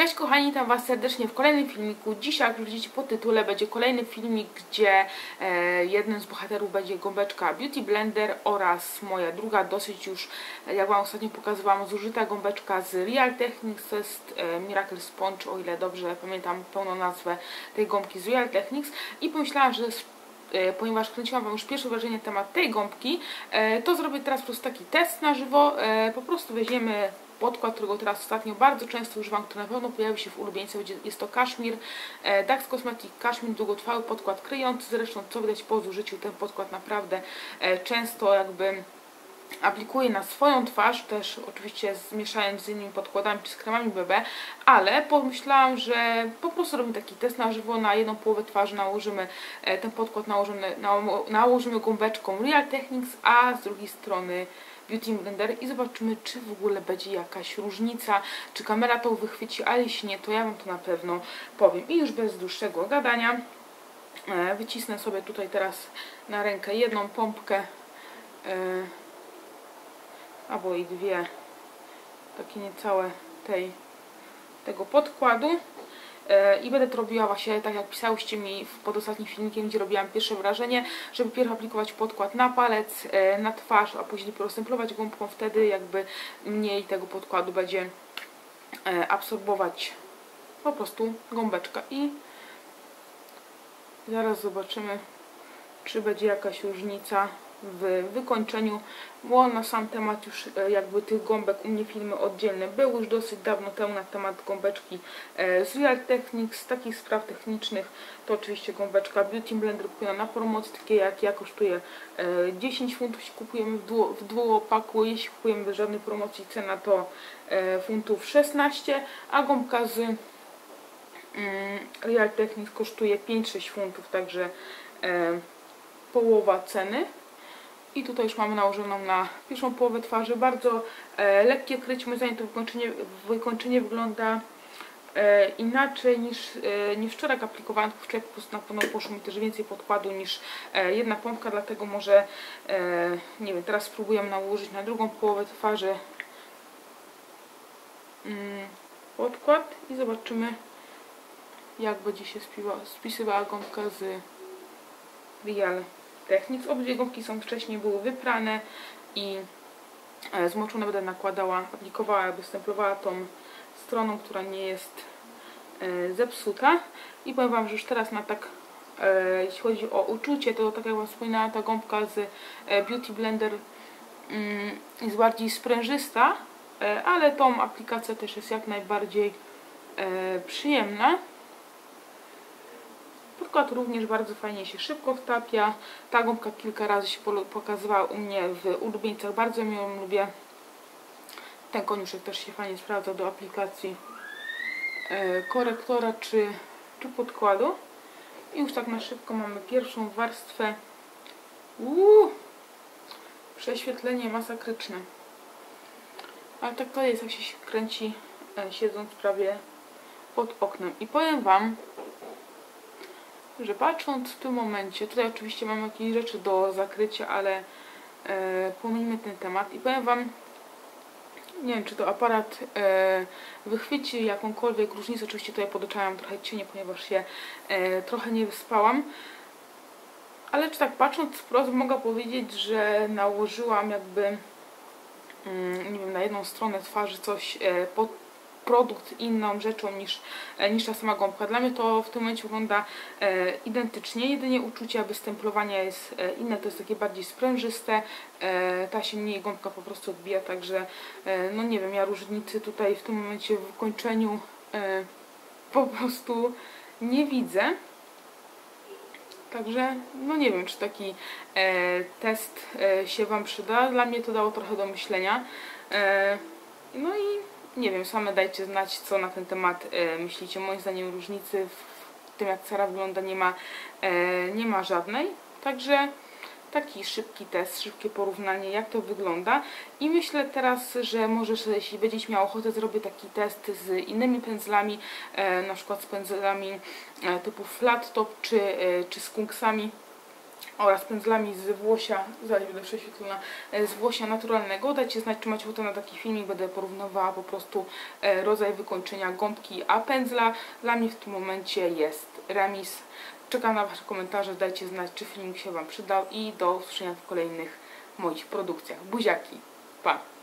Cześć kochani, witam Was serdecznie w kolejnym filmiku. Dzisiaj, jak widzicie po tytule, będzie kolejny filmik, gdzie e, jednym z bohaterów będzie gąbeczka Beauty Blender oraz moja druga, dosyć już, e, jak Wam ostatnio pokazywałam, zużyta gąbeczka z Real Techniques. To jest e, Miracle Sponge, o ile dobrze pamiętam pełną nazwę tej gąbki z Real Techniques. I pomyślałam, że e, ponieważ kręciłam Wam już pierwsze wrażenie na temat tej gąbki, e, to zrobię teraz po prostu taki test na żywo. Po prostu weźmiemy podkład, którego teraz ostatnio bardzo często używam, który na pewno pojawi się w ulubieńcu, jest to Kashmir, e, Dax Cosmetic Kashmir, długotrwały podkład kryjący, zresztą co widać po zużyciu, ten podkład naprawdę e, często jakby aplikuję na swoją twarz, też oczywiście zmieszając z innymi podkładami czy z kremami BB, ale pomyślałam, że po prostu robimy taki test na żywo, na jedną połowę twarzy nałożymy e, ten podkład, nałożymy, nało- nałożymy gąbeczką Real Techniques, a z drugiej strony Beauty Blender i zobaczymy, czy w ogóle będzie jakaś różnica, czy kamera to wychwyci, a jeśli nie, to ja Wam to na pewno powiem. I już bez dłuższego gadania e, wycisnę sobie tutaj teraz na rękę jedną pompkę e, albo i dwie takie niecałe tej, tego podkładu i będę to robiła właśnie tak jak pisałyście mi pod ostatnim filmikiem, gdzie robiłam pierwsze wrażenie, żeby pierw aplikować podkład na palec, e, na twarz, a później dopiero stemplować gąbką, wtedy jakby mniej tego podkładu będzie e, absorbować po prostu gąbeczka. I zaraz zobaczymy czy będzie jakaś różnica w wykończeniu, bo na sam temat już e, jakby tych gąbek u mnie filmy oddzielne były już dosyć dawno temu na temat gąbeczki e, z Real Techniques, z takich spraw technicznych to oczywiście gąbeczka Beauty Blender kupiona na promocji, takie jak ja kosztuje e, 10 funtów, jeśli kupujemy w, dwu, w jeśli kupujemy bez żadnej promocji cena to e, funtów 16, a gąbka z mm, Real Techniques kosztuje 5-6 funtów, także połowa ceny. I tutaj już mamy nałożoną na pierwszą połowę twarzy. Bardzo e, lekkie krycie, moim zdaniem to wykończenie, wykończenie wygląda e, inaczej niż, e, niż wczoraj aplikowałam. Wczoraj po prostu na pewno poszło mi też więcej podkładu niż e, jedna pompka, dlatego może, e, nie wiem, teraz spróbuję nałożyć na drugą połowę twarzy mm, podkład i zobaczymy jak będzie się spisywała gąbka z Real Techniques. Obydwie gąbki są wcześniej były wyprane i e, zmoczone będę nakładała, aplikowała, jakby stemplowała tą stroną, która nie jest e, zepsuta. I powiem Wam, że już teraz na tak, e, jeśli chodzi o uczucie, to tak jak Wam wspominałam, ta gąbka z Beauty Blender mm, jest bardziej sprężysta, ale tą aplikację też jest jak najbardziej e, przyjemna. Podkład również bardzo fajnie się szybko wtapia. Ta gąbka kilka razy się pokazywała u mnie w ulubieńcach. Bardzo mi ją lubię. Ten koniuszek też się fajnie sprawdza do aplikacji e, korektora czy, czy podkładu. I już tak na szybko mamy pierwszą warstwę. Uuu, prześwietlenie masakryczne. Ale tak to jest, jak się kręci e, siedząc prawie pod oknem. I powiem Wam, że patrząc w tym momencie, tutaj oczywiście mam jakieś rzeczy do zakrycia, ale e, ten temat i powiem Wam, nie wiem czy to aparat e, wychwyci jakąkolwiek różnicę, oczywiście tutaj pod oczami mam trochę cienie, ponieważ się e, trochę nie wyspałam, ale czy tak patrząc wprost mogę powiedzieć, że nałożyłam jakby mm, nie wiem, na jedną stronę twarzy coś e, pod produkt inną rzeczą niż, e, niż ta sama gąbka. Dla mnie to w tym momencie wygląda e, identycznie, jedynie uczucie jakby stemplowania jest e, inne, to jest takie bardziej sprężyste, ta się mniej gąbka po prostu odbija, także no nie wiem, ja różnicy tutaj w tym momencie w wykończeniu e, po prostu nie widzę. Także, no nie wiem, czy taki e, test e, się Wam przyda. Dla mnie to dało trochę do myślenia. E, no i nie wiem, same dajcie znać, co na ten temat e, myślicie. Moim zdaniem różnicy w tym, jak Sara wygląda, nie ma, e, nie ma żadnej. Także taki szybki test, szybkie porównanie, jak to wygląda. I myślę teraz, że może, że jeśli będziesz miał ochotę, zrobię taki test z innymi pędzlami, e, na przykład z pędzlami e, typu flat top, czy, e, czy z kunksami oraz pędzlami z włosia, zaraz będę prześwietlona, e, z włosia naturalnego. Dajcie znać, czy macie ochotę na taki filmik, będę porównywała po prostu e, rodzaj wykończenia gąbki a pędzla. Dla mnie w tym momencie jest remis. Czekam na Wasze komentarze, dajcie znać, czy filmik się Wam przydał i do usłyszenia w kolejnych moich produkcjach. Buziaki, pa!